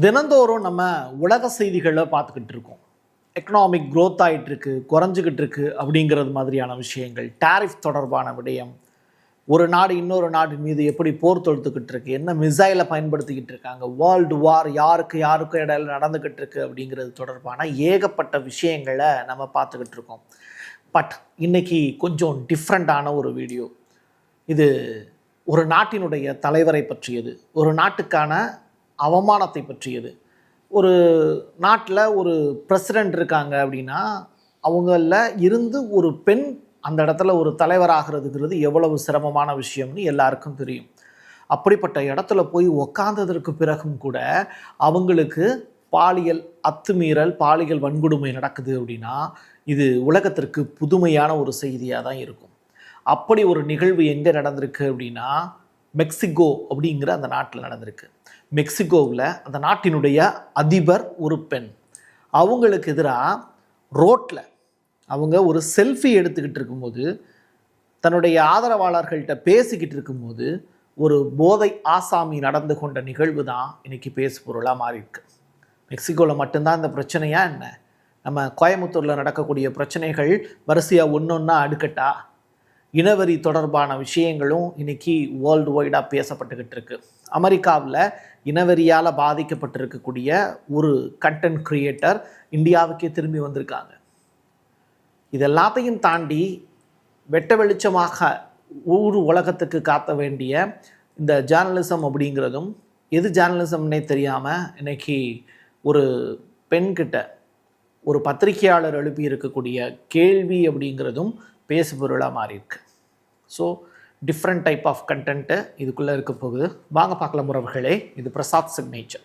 தினந்தோறும் நம்ம உலக செய்திகளை பார்த்துக்கிட்டு இருக்கோம். எக்கனாமிக் க்ரோத் ஆகிட்டுருக்கு குறைஞ்சிக்கிட்டு இருக்கு அப்படிங்கிறது மாதிரியான விஷயங்கள். டேரிஃப் தொடர்பான விடயம். ஒரு நாடு இன்னொரு நாடு மீது எப்படி போர் தொடுத்துக்கிட்டு இருக்கு? என்ன மிசைலை பயன்படுத்திக்கிட்டு இருக்காங்க? வேர்ல்டு வார் யாருக்கு யாருக்கும் இடையில நடந்துக்கிட்டு இருக்கு அப்படிங்கிறது தொடர்பான ஏகப்பட்ட விஷயங்களை நம்ம பார்த்துக்கிட்டு இருக்கோம். பட் இன்னைக்கு கொஞ்சம் டிஃப்ரெண்ட்டான ஒரு வீடியோ இது ஒரு நாட்டினுடைய தலைவரை பற்றியது. ஒரு நாட்டுக்கான அவமானத்தை பற்றியது. ஒரு நாட்டில் ஒரு பிரசிடெண்ட் இருக்காங்க அப்படின்னா அவங்களில் இருந்து ஒரு பெண் அந்த இடத்துல ஒரு தலைவராகிறதுங்கிறது எவ்வளவு சிரமமான விஷயம்னு எல்லாருக்கும் தெரியும். அப்படிப்பட்ட இடத்துல போய் உக்காந்ததற்கு பிறகும் கூட அவங்களுக்கு பாலியல் அத்துமீறல் பாலியல் வன்கொடுமை நடக்குது அப்படின்னா இது உலகத்திற்கு புதுமையான ஒரு செய்தியாக தான் இருக்கும். அப்படி ஒரு நிகழ்வு எங்கே நடந்திருக்கு அப்படின்னா மெக்சிகோ அப்படிங்கிற அந்த நாட்டில் நடந்திருக்கு. மெக்சிகோவில் அந்த நாட்டினுடைய அதிபர் ஒரு பெண். அவங்களுக்கு எதிராக ரோட்டில் அவங்க ஒரு செல்ஃபி எடுத்துக்கிட்டு இருக்கும்போது தன்னுடைய ஆதரவாளர்கள்ட்ட பேசிக்கிட்டு இருக்கும்போது ஒரு போதை ஆசாமி நடந்து கொண்ட நிகழ்வு தான் இன்றைக்கி பேசு பொருளாக மாறியிருக்கு. மெக்சிகோவில் மட்டும்தான் இந்த பிரச்சனையாக என்ன? நம்ம கோயம்புத்தூரில் நடக்கக்கூடிய பிரச்சனைகள் வரிசையாக ஒன்று ஒன்றா அடுக்கட்டா? இனவெறி தொடர்பான விஷயங்களும் இன்னைக்கு வேர்ல்டு வைடாக பேசப்பட்டுக்கிட்டு இருக்கு. அமெரிக்காவில் இனவெறியால் பாதிக்கப்பட்டிருக்கக்கூடிய ஒரு கண்டென்ட் கிரியேட்டர் இந்தியாவுக்கே திரும்பி வந்திருக்காங்க. இது எல்லாத்தையும் தாண்டி வெட்ட வெளிச்சமாக ஊர் உலகத்துக்கு காத்த வேண்டிய இந்த ஜேர்னலிசம் அப்படிங்கிறதும் எது ஜேர்னலிசம்னே தெரியாமல் இன்னைக்கு ஒரு பெண்கிட்ட ஒரு பத்திரிகையாளர் எழுப்பி இருக்கக்கூடிய கேள்வி அப்படிங்கிறதும் பேசு பொருளாக மாறியிருக்கு. So different type of content இதுக்குள்ளே இருக்க போகுது. வாங்க பார்க்கலாம் உறவுகளே. இது Prasad signature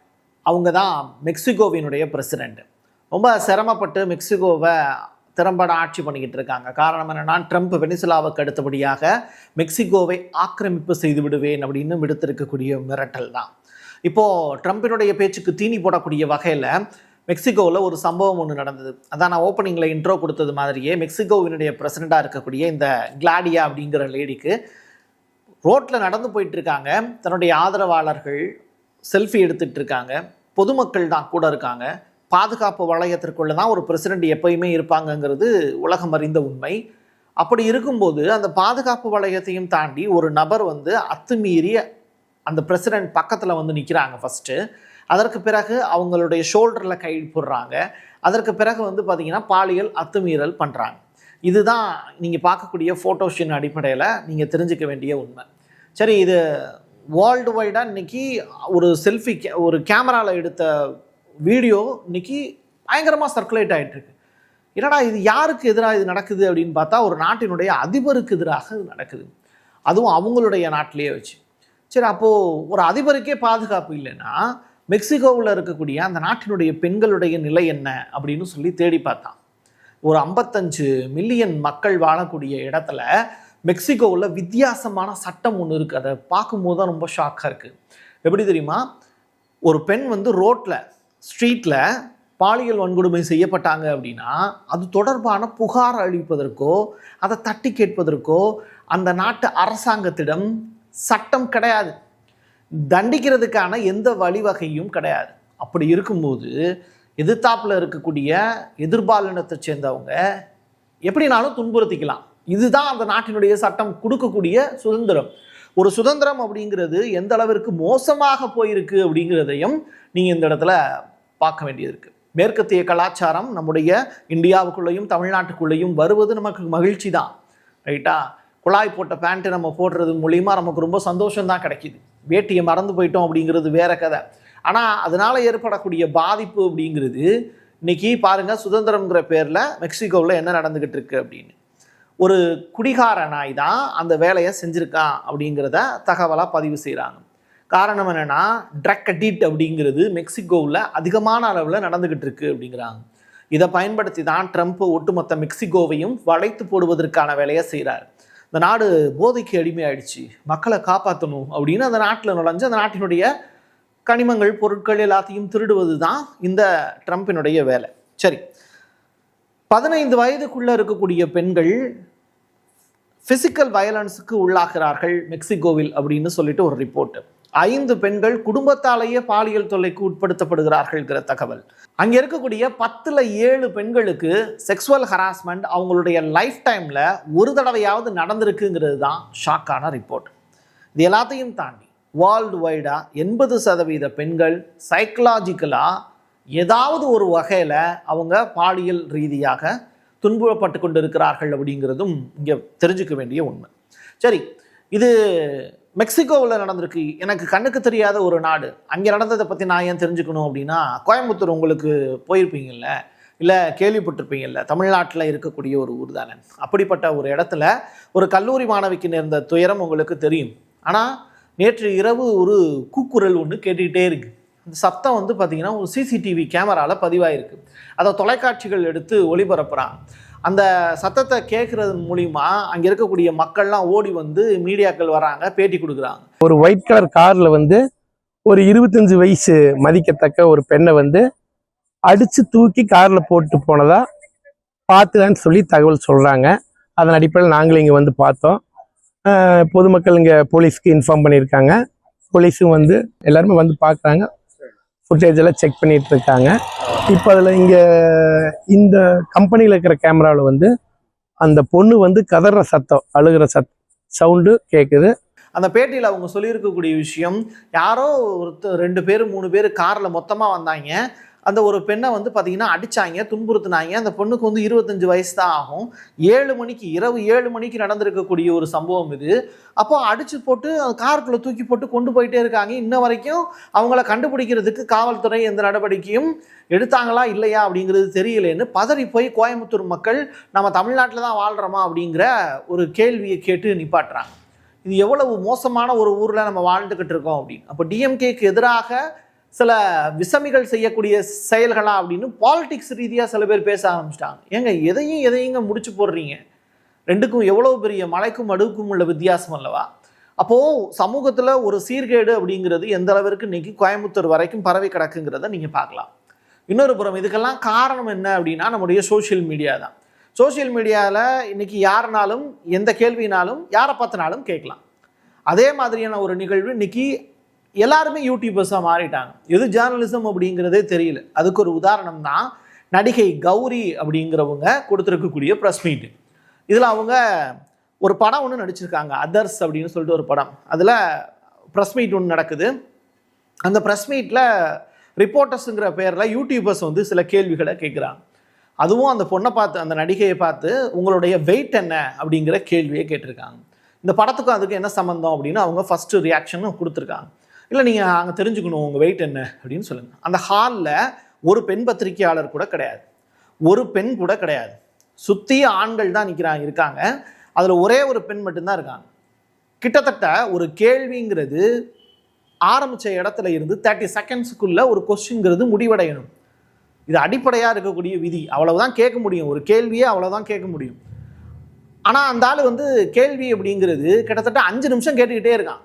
அவங்க தான் மெக்சிகோவினுடைய பிரசிடெண்ட் ரொம்ப சிரமப்பட்டு மெக்சிகோவை திறம்பட ஆட்சி பண்ணிக்கிட்டு இருக்காங்க. காரணம் என்னென்னா ட்ரம்ப் வெனிசுலாவுக்கு அடுத்தபடியாக மெக்சிகோவை ஆக்கிரமிப்பு செய்து விடுவேன் அப்படின்னு விடுத்திருக்கக்கூடிய மிரட்டல் தான் இப்போது ட்ரம்ப்பினுடைய பேச்சுக்கு தீனி போடக்கூடிய வகையில் மெக்சிகோவில் ஒரு சம்பவம் ஒன்று நடந்தது. அதான் நான் ஓப்பனிங்கில் இன்ட்ரோ கொடுத்தது மாதிரியே மெக்சிகோவினுடைய பிரசிடெண்ட்டாக இருக்கக்கூடிய இந்த கிளாடியா அப்படிங்கிற லேடிக்கு ரோட்டில் நடந்து போயிட்டு இருக்காங்க. தன்னுடைய ஆதரவாளர்கள் செல்ஃபி எடுத்துட்டு இருக்காங்க பொதுமக்கள் தான் கூட இருக்காங்க. பாதுகாப்பு வளையத்திற்குள்ளே தான் ஒரு பிரசிடெண்ட் எப்பயுமே இருப்பாங்கங்கிறது உலகம் அறிந்த உண்மை. அப்படி இருக்கும்போது அந்த பாதுகாப்பு வளையத்தையும் தாண்டி ஒரு நபர் வந்து அத்துமீறிய அந்த பிரசிடெண்ட் பக்கத்தில் வந்து நிற்கிறாங்க ஃபஸ்ட்டு அதற்கு பிறகு அவங்களுடைய ஷோல்டரில் கை போடுறாங்க. அதற்கு பிறகு வந்து பார்த்திங்கன்னா பாலியல் அத்துமீறல் பண்ணுறாங்க இதுதான் நீங்கள் பார்க்கக்கூடிய ஃபோட்டோஷின் அடிப்படையில் நீங்கள் தெரிஞ்சுக்க வேண்டிய உண்மை. சரி இது வேர்ல்டு வைடாக இன்றைக்கி ஒரு செல்ஃபி ஒரு கேமராவில் எடுத்த வீடியோ இன்றைக்கி பயங்கரமாக சர்க்குலேட் ஆகிட்டுருக்கு என்னடா இது யாருக்கு எதிராக இது நடக்குது அப்படின்னு பார்த்தா ஒரு நாட்டினுடைய அதிபருக்கு எதிராக இது நடக்குது. அதுவும் அவங்களுடைய நாட்டிலேயே வச்சு. சரி அப்போது ஒரு அதிபருக்கே பாதுகாப்பு இல்லைன்னா மெக்சிகோவில் இருக்கக்கூடிய அந்த நாட்டினுடைய பெண்களுடைய நிலை என்ன அப்படின்னு சொல்லி தேடி பார்த்தான். ஒரு ஐம்பத்தஞ்சு மில்லியன் மக்கள் வாழக்கூடிய இடத்துல மெக்சிகோவில் வித்தியாசமான சட்டம் ஒன்று இருக்குது அதை பார்க்கும்போது தான் ரொம்ப ஷாக்காக இருக்குது எப்படி தெரியுமா? ஒரு பெண் வந்து ரோட்டில் ஸ்ட்ரீட்டில் பாலியல் வன்கொடுமை செய்யப்பட்டாங்க அப்படின்னா அது தொடர்பான புகார் அளிப்பதற்கோ அதை தட்டி கேட்பதற்கோ அந்த நாட்டு அரசாங்கத்திடம் சட்டம் கிடையாது. தண்டிக்கிறதுக்கான எந்த வழிவகையும் கிடையாது. அப்படி இருக்கும்போது எதிர்த்தாப்பில் இருக்கக்கூடிய எதிர்பாலினத்தை சேர்ந்தவங்க எப்படினாலும் துன்புறுத்திக்கலாம். இதுதான் அந்த நாட்டினுடைய சட்டம் கொடுக்கக்கூடிய சுதந்திரம். ஒரு சுதந்திரம் அப்படிங்கிறது எந்த அளவிற்கு மோசமாக போயிருக்கு அப்படிங்கிறதையும் நீங்கள் இந்த இடத்துல பார்க்க வேண்டியது இருக்குது மேற்கத்திய கலாச்சாரம் நம்முடைய இந்தியாவுக்குள்ளேயும் தமிழ்நாட்டுக்குள்ளேயும் வருவது நமக்கு மகிழ்ச்சி தான். ரைட்டா குழாய் போட்ட பேண்ட்டு நம்ம போடுறது மூலியமாக நமக்கு ரொம்ப சந்தோஷம் தான் கிடைக்கிது. வேட்டியை மறந்து போயிட்டோம் அப்படிங்கிறது வேற கதை. ஆனால் அதனால் ஏற்படக்கூடிய பாதிப்பு அப்படிங்கிறது இன்றைக்கி பாருங்க சுதந்திரங்கிற பேரில் மெக்சிகோவில் என்ன நடந்துக்கிட்டு இருக்குது அப்படின்னு. ஒரு குடிகார நாய் தான் அந்த வேலையை செஞ்சுருக்கான் அப்படிங்கிறத தகவலாக பதிவு செய்கிறாங்க காரணம் என்னென்னா ட்ரக் அடிட் அப்படிங்கிறது மெக்சிகோவில் அதிகமான அளவில் நடந்துக்கிட்டு இருக்கு அப்படிங்கிறாங்க. இதை பயன்படுத்தி தான் ட்ரம்ப் ஒட்டுமொத்த மெக்சிகோவையும் வளைத்து போடுவதற்கான வேலையை செய்கிறார் இந்த நாடு போதைக்கு அடிமையாயிடுச்சு மக்களை காப்பாற்றணும் அப்படின்னு அந்த நாட்டில் நுழைஞ்சு அந்த நாட்டினுடைய கனிமங்கள் பொருட்கள் எல்லாத்தையும் திருடுவது தான் இந்த ட்ரம்ப்பினுடைய வேலை. சரி பதினைந்து வயதுக்குள்ளே இருக்கக்கூடிய பெண்கள் பிசிக்கல் வயலன்ஸுக்கு உள்ளாகிறார்கள் மெக்சிகோவில் அப்படின்னு சொல்லிட்டு ஒரு ரிப்போர்ட் ஐந்து பெண்கள் குடும்பத்தாலேயே பாலியல் தொல்லைக்கு உட்படுத்தப்படுகிறார்கள்ங்கிற தகவல். அங்கே இருக்கக்கூடிய பத்தில் ஏழு பெண்களுக்கு செக்ஸுவல் ஹராஸ்மெண்ட் அவங்களுடைய லைஃப் டைமில் ஒரு தடவையாவது நடந்திருக்குங்கிறது தான் ஷாக்கான ரிப்போர்ட் இது எல்லாத்தையும் தாண்டி வேர்ல்டு வைடாக எண்பது சதவீத பெண்கள் சைக்கலாஜிக்கலாக ஏதாவது ஒரு வகையில் அவங்க பாலியல் ரீதியாக துன்புறப்பட்டு கொண்டு இருக்கிறார்கள் அப்படிங்கிறதும் இங்கே தெரிஞ்சுக்க வேண்டிய உண்மை. சரி இது மெக்சிகோவில் நடந்திருக்கு. எனக்கு கண்ணுக்கு தெரியாத ஒரு நாடு. அங்கே நடந்ததை பற்றி நான் ஏன் தெரிஞ்சுக்கணும் அப்படின்னா கோயம்புத்தூர் உங்களுக்கு போயிருப்பீங்கல்ல இல்லை கேள்விப்பட்டிருப்பீங்கல்ல தமிழ்நாட்டில் இருக்கக்கூடிய ஒரு ஊர் தானே. அப்படிப்பட்ட ஒரு இடத்துல ஒரு கல்லூரி மாணவிக்கு நேர்ந்த துயரம் உங்களுக்கு தெரியும். ஆனால் நேற்று இரவு ஒரு கூக்குரல் ஒன்று கேட்டுக்கிட்டே இருக்குது சத்தம் வந்து பார்த்திங்கன்னா ஒரு சிசிடிவி கேமராவில் பதிவாயிருக்கு. அதை தொலைக்காட்சிகள் எடுத்து ஒளிபரப்புகிறான் அந்த சத்தத்தை கேட்குறது மூலிமா அங்கே இருக்கக்கூடிய மக்கள்லாம் ஓடி வந்து மீடியாக்கள் வராங்க பேட்டி கொடுக்குறாங்க. ஒரு ஒயிட் கலர் காரில் வந்து ஒரு இருபத்தஞ்சு வயசு மதிக்கத்தக்க ஒரு பெண்ணை வந்து அடித்து தூக்கி காரில் போட்டு போனதாக பார்த்துலான்னு சொல்லி தகவல் சொல்கிறாங்க அதன் அடிப்படையில் நாங்களும் இங்கே வந்து பார்த்தோம். பொதுமக்கள் இங்கே போலீஸ்க்கு இன்ஃபார்ம் பண்ணியிருக்காங்க. போலீஸும் வந்து எல்லாருமே வந்து பார்க்குறாங்க. ஃபுட்டேஜ் எல்லாம் செக் பண்ணிட்டு இருக்காங்க இப்போ அதில் இங்கே இந்த கம்பெனியில் இருக்கிற கேமராவில் வந்து அந்த பொண்ணு வந்து கதற சத்தம் அழுகிற சத் சவுண்டு கேட்குது அந்த பேட்டியில் அவங்க சொல்லியிருக்கக்கூடிய விஷயம் யாரோ ஒருத்தர் ரெண்டு பேர் மூணு பேர் காரில் மொத்தமாக வந்தாங்க. அந்த ஒரு பெண்ணை வந்து பார்த்தீங்கன்னா அடிச்சாங்க துன்புறுத்தினாங்க. அந்த பொண்ணுக்கு வந்து இருபத்தஞ்சு வயசு தான் ஆகும். ஏழு மணிக்கு இரவு ஏழு மணிக்கு நடந்திருக்கக்கூடிய ஒரு சம்பவம் இது. அப்போ அடித்து போட்டு அந்த காருக்குள்ளே தூக்கி போட்டு கொண்டு போயிட்டே இருக்காங்க. இன்ன வரைக்கும் அவங்கள கண்டுபிடிக்கிறதுக்கு காவல்துறை எந்த நடவடிக்கையும் எடுத்தாங்களா இல்லையா அப்படிங்கிறது தெரியலேன்னு பதறி போய் கோயம்புத்தூர் மக்கள் நம்ம தமிழ்நாட்டில் தான் வாழ்கிறோமா அப்படிங்கிற ஒரு கேள்வியை கேட்டு நிப்பாட்டுறாங்க. இது எவ்வளவு மோசமான ஒரு ஊரில் நம்ம வாழ்ந்துக்கிட்டு இருக்கோம் அப்படின்னு. அப்போ டிஎம்கேக்கு எதிராக சில விசமிகள் செய்யக்கூடிய செயல்களா அப்படின்னு பாலிடிக்ஸ் ரீதியாக சில பேர் பேச ஆரம்பிச்சிட்டாங்க. ஏங்க எதையும் எதையுங்க முடிச்சு போடுறீங்க? ரெண்டுக்கும் எவ்வளோ பெரிய மலைக்கும் அடுக்கும் உள்ள வித்தியாசம் அல்லவா? அப்போது சமூகத்தில் ஒரு சீர்கேடு அப்படிங்கிறது எந்த அளவிற்கு இன்னைக்கு கோயம்புத்தூர் வரைக்கும் பரவி கிடக்குங்கிறத நீங்கள் பார்க்கலாம். இன்னொரு புறம் இதுக்கெல்லாம் காரணம் என்ன அப்படின்னா நம்முடைய சோஷியல் மீடியா தான். சோஷியல் மீடியாவில் இன்றைக்கி யாருனாலும் எந்த கேள்வினாலும் யாரை பார்த்தினாலும் கேட்கலாம். அதே மாதிரியான ஒரு நிகழ்வு இன்றைக்கி எல்லாருமே யூடியூபர்ஸாக மாறிட்டாங்க. எது ஜேர்னலிசம் அப்படிங்கிறதே தெரியல. அதுக்கு ஒரு உதாரணம் தான் நடிகை கௌரி அப்படிங்கிறவங்க கொடுத்துருக்கக்கூடிய ப்ரெஸ் மீட் இதில் அவங்க ஒரு படம் ஒன்று நடிச்சிருக்காங்க அதர்ஸ் அப்படின்னு சொல்லிட்டு ஒரு படம். அதில் ப்ரெஸ் மீட் ஒன்று நடக்குது. அந்த ப்ரெஸ் மீட்டில் ரிப்போர்ட்டர்ஸுங்கிற பேரில் யூடியூபர்ஸ் வந்து சில கேள்விகளை கேட்குறாங்க அதுவும் அந்த பொண்ணை பார்த்து அந்த நடிகையை பார்த்து உங்களுடைய வெயிட் என்ன? அப்படிங்கிற கேள்வியை கேட்டிருக்காங்க. இந்த படத்துக்கும் அதுக்கு என்ன சம்மந்தம் அப்படின்னு அவங்க ஃபஸ்ட்டு ரியாக்ஷனும் கொடுத்துருக்காங்க. இல்லை நீங்கள் அங்கே தெரிஞ்சுக்கணும். உங்கள் வெயிட் என்ன? அப்படின்னு சொல்லுங்கள் அந்த ஹாலில் ஒரு பெண் பத்திரிகையாளர் கூட கிடையாது. ஒரு பெண் கூட கிடையாது. சுற்றி ஆண்கள் தான் நிற்கிறாங்க இருக்காங்க. அதில் ஒரே ஒரு பெண் மட்டும்தான் இருக்காங்க. கிட்டத்தட்ட ஒரு கேள்விங்கிறது ஆரம்பித்த இடத்துல இருந்து தேர்ட்டி செகண்ட்ஸுக்குள்ளே ஒரு கொஸ்டின்ங்கிறது முடிவடையணும். இது அடிப்படையாக இருக்கக்கூடிய விதி. அவ்வளவுதான் கேட்க முடியும். ஒரு கேள்வியே அவ்வளோதான் கேட்க முடியும். ஆனால் அந்த ஆள் வந்து கேள்வி அப்படிங்கிறது கிட்டத்தட்ட அஞ்சு நிமிஷம் கேட்டுக்கிட்டே இருக்கான்.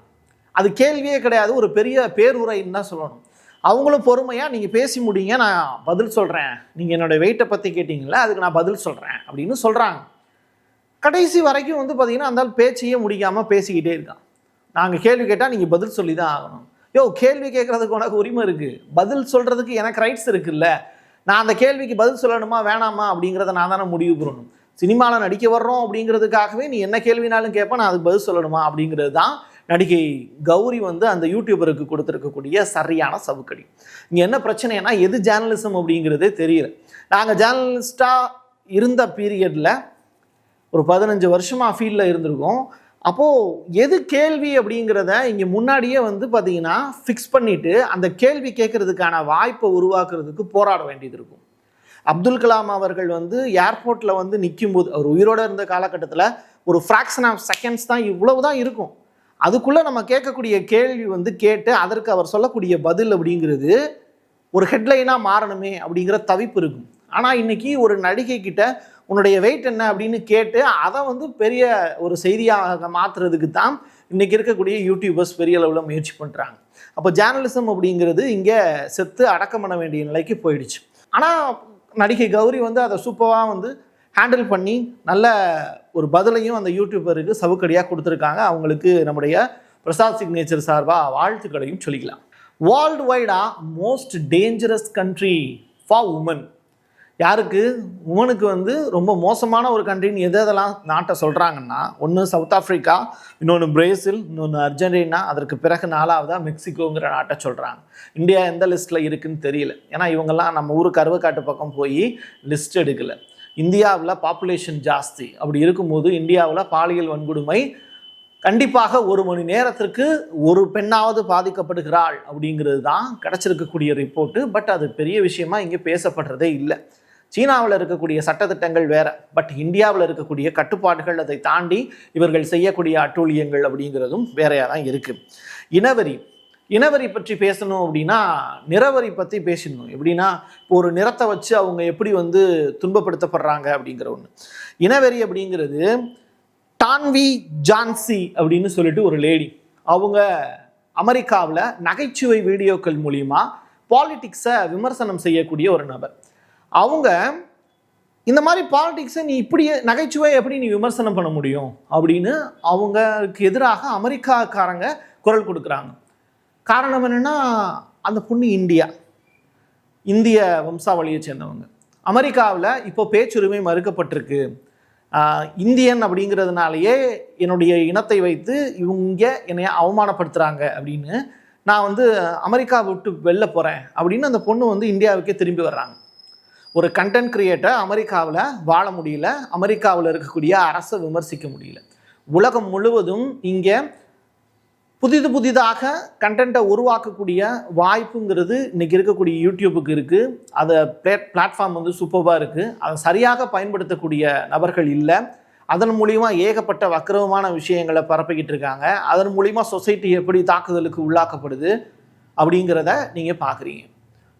அது கேள்வியே கிடையாது. ஒரு பெரிய பேருரைன்னு தான் சொல்லணும். அவங்களும் பொறுமையாக நீங்கள் பேசி முடியுங்க நான் பதில் சொல்கிறேன் நீங்கள் என்னோடய வெயிட்டை பற்றி கேட்டிங்களா அதுக்கு நான் பதில் சொல்கிறேன் அப்படின்னு சொல்கிறாங்க கடைசி வரைக்கும் வந்து பார்த்திங்கன்னா அந்த பேச்சையே முடிக்காமல் பேசிக்கிட்டே இருக்கான். நாங்கள் கேள்வி கேட்டால் நீங்கள் பதில் சொல்லி தான் ஆகணும். யோ கேள்வி கேட்குறதுக்கு உனக்கு உரிமை இருக்குது பதில் சொல்கிறதுக்கு எனக்கு ரைட்ஸ் இருக்குல்ல. நான் அந்த கேள்விக்கு பதில் சொல்லணுமா வேணாமா? அப்படிங்கிறத நான் தானே முடிவு பண்ணணும். சினிமாவில் நடிக்க வர்றோம் அப்படிங்கிறதுக்காகவே நீ என்ன கேள்வினாலும் கேட்பேன் நான் அதுக்கு பதில் சொல்லணுமா? அப்படிங்கிறது தான் நடிகை கௌரி வந்து அந்த யூடியூபருக்கு கொடுத்துருக்கக்கூடிய சரியான சவுக்கடி. இங்கே என்ன பிரச்சனைனா எது ஜேர்னலிசம் அப்படிங்கிறதே தெரியல. நாங்கள் ஜேர்னலிஸ்டாக இருந்த பீரியடில் ஒரு பதினஞ்சு வருஷமாக ஃபீல்டில் இருந்திருக்கோம். அப்போது எது கேள்வி அப்படிங்கிறத இங்கே முன்னாடியே வந்து பார்த்திங்கன்னா ஃபிக்ஸ் பண்ணிவிட்டு அந்த கேள்வி கேட்குறதுக்கான வாய்ப்பை உருவாக்குறதுக்கு போராட வேண்டியது இருக்கும். அப்துல் கலாம் அவர்கள் வந்து ஏர்போர்ட்டில் வந்து நிற்கும்போது அவர் உயிரோட இருந்த காலகட்டத்தில் ஒரு ஃப்ராக்ஷன் ஆஃப் செகண்ட்ஸ் தான் இவ்வளவு தான் இருக்கும். அதுக்குள்ளே நம்ம கேட்கக்கூடிய கேள்வி வந்து கேட்டு அதற்கு அவர் சொல்லக்கூடிய பதில் அப்படிங்கிறது ஒரு ஹெட்லைனாக மாறணுமே அப்படிங்கிற தவிப்பு இருக்கும். ஆனால் இன்னைக்கு ஒரு நடிகை கிட்ட உன்னுடைய வெயிட் என்ன அப்படின்னு கேட்டு அதை வந்து பெரிய ஒரு செய்தியாக மாற்றுறதுக்கு தான் இன்றைக்கி இருக்கக்கூடிய யூடியூபர்ஸ் பெரிய அளவில் முயற்சி பண்ணுறாங்க அப்போ ஜேர்னலிசம் அப்படிங்கிறது இங்கே செத்து அடக்கம் பண்ண வேண்டிய நிலைக்கு போயிடுச்சு. ஆனால் நடிகை கௌரி வந்து அதை சூப்பராக வந்து ஹேண்டில் பண்ணி நல்ல ஒரு பதிலையும் அந்த யூடியூபருக்கு சவுக்கடியாக கொடுத்துருக்காங்க. அவங்களுக்கு நம்முடைய பிரசாத் சிக்னேச்சர் சார்பாக வாழ்த்துக்களையும் சொல்லிக்கலாம். World வைடாக most dangerous country for women யாருக்கு? உமனுக்கு வந்து ரொம்ப மோசமான ஒரு கண்ட்ரின்னு எது எதெல்லாம் நாட்டை சொல்கிறாங்கன்னா ஒன்று சவுத் ஆஃப்ரிக்கா இன்னொன்று பிரேசில் இன்னொன்று அர்ஜென்டினா அதற்கு பிறகு நாலாவதாக மெக்சிகோங்கிற நாட்டை சொல்கிறாங்க இந்தியா எந்த லிஸ்ட்டில் இருக்குதுன்னு தெரியல. ஏன்னா இவங்கெல்லாம் நம்ம ஊருக்கு கருவக்காட்டு பக்கம் போய் லிஸ்ட் எடுக்கலை. இந்தியாவில் பாப்புலேஷன் ஜாஸ்தி. அப்படி இருக்கும்போது இந்தியாவில் பாலியல் வன்கொடுமை கண்டிப்பாக ஒரு மணி நேரத்திற்கு ஒரு பெண்ணாவது பாதிக்கப்படுகிறாள் அப்படிங்கிறது தான் கிடச்சிருக்கக்கூடிய ரிப்போர்ட்டு பட் அது பெரிய விஷயமா இங்கே பேசப்படுறதே இல்லை. சீனாவில் இருக்கக்கூடிய சட்டத்திட்டங்கள் வேற. பட் இந்தியாவில் இருக்கக்கூடிய கட்டுப்பாடுகள் அதை தாண்டி இவர்கள் செய்யக்கூடிய அட்டூழியங்கள் அப்படிங்கிறதும் வேறையாக தான் இருக்குது இனவெறி இனவரி பற்றி பேசணும் அப்படின்னா நிறவரி பற்றி பேசணும் எப்படின்னா இப்போ ஒரு நிறத்தை வச்சு அவங்க எப்படி வந்து துன்பப்படுத்தப்படுறாங்க அப்படிங்கிற ஒன்று இனவெறி அப்படிங்கிறது டான்வி ஜான்சி அப்படின்னு சொல்லிட்டு ஒரு லேடி. அவங்க அமெரிக்காவில் நகைச்சுவை வீடியோக்கள் மூலிமா பாலிட்டிக்ஸை விமர்சனம் செய்யக்கூடிய ஒரு நபர். அவங்க இந்த மாதிரி பாலிடிக்ஸை நீ இப்படியே நகைச்சுவை எப்படி நீ விமர்சனம் பண்ண முடியும்? அப்படின்னு அவங்களுக்கு எதிராக அமெரிக்காக்காரங்க குரல் கொடுக்குறாங்க. காரணம் என்னென்னா அந்த பொண்ணு இந்தியா. இந்திய வம்சாவளியை சேர்ந்தவங்க. அமெரிக்காவில் இப்போ பேச்சுரிமை மறுக்கப்பட்டிருக்கு. இந்தியன் அப்படிங்கிறதுனாலேயே என்னுடைய இனத்தை வைத்து இவங்க என்னைய அவமானப்படுத்துகிறாங்க அப்படின்னு நான் வந்து அமெரிக்கா விட்டு வெளில போகிறேன் அப்படின்னு அந்த பொண்ணு வந்து இந்தியாவுக்கே திரும்பி வர்றாங்க. ஒரு கண்டென்ட் கிரியேட்டர் அமெரிக்காவில் வாழ முடியல. அமெரிக்காவில் இருக்கக்கூடிய அரசை விமர்சிக்க முடியல. உலகம் முழுவதும் இங்கே புதிது புதிதாக கண்டென்ட்டை உருவாக்கக்கூடிய வாய்ப்புங்கிறது இன்றைக்கி இருக்கக்கூடிய யூடியூபுக்கு இருக்குது அதை பிளே பிளாட்ஃபார்ம் வந்து சூப்பராக இருக்குது அதை சரியாக பயன்படுத்தக்கூடிய நபர்கள் இல்லை. அதன் மூலிமா ஏகப்பட்ட வக்கிரவமான விஷயங்களை பரப்பிக்கிட்டு இருக்காங்க. அதன் மூலிமா சொசைட்டி எப்படி தாக்குதலுக்கு உள்ளாக்கப்படுது அப்படிங்கிறத நீங்கள் பார்க்குறீங்க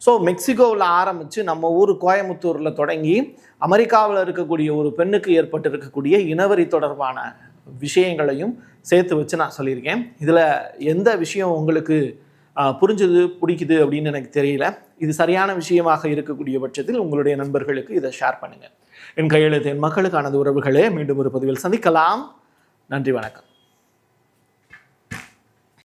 ஸோ மெக்சிகோவில் ஆரம்பித்து நம்ம ஊர் கோயம்புத்தூரில் தொடங்கி அமெரிக்காவில் இருக்கக்கூடிய ஒரு பெண்ணுக்கு ஏற்பட்டு இருக்கக்கூடிய இனவரி தொடர்பான விஷயங்களையும் சேர்த்து வச்சு நான் சொல்லியிருக்கேன். இதில் எந்த விஷயம் உங்களுக்கு புரிஞ்சது பிடிக்குது அப்படின்னு எனக்கு தெரியல. இது சரியான விஷயமாக இருக்கக்கூடிய பட்சத்தில் உங்களுடைய நண்பர்களுக்கு இதை ஷேர் பண்ணுங்கள் என் கையெழுத்து என் மக்களுக்கானது உறவுகளே மீண்டும் ஒரு பதிவில் சந்திக்கலாம். நன்றி வணக்கம்.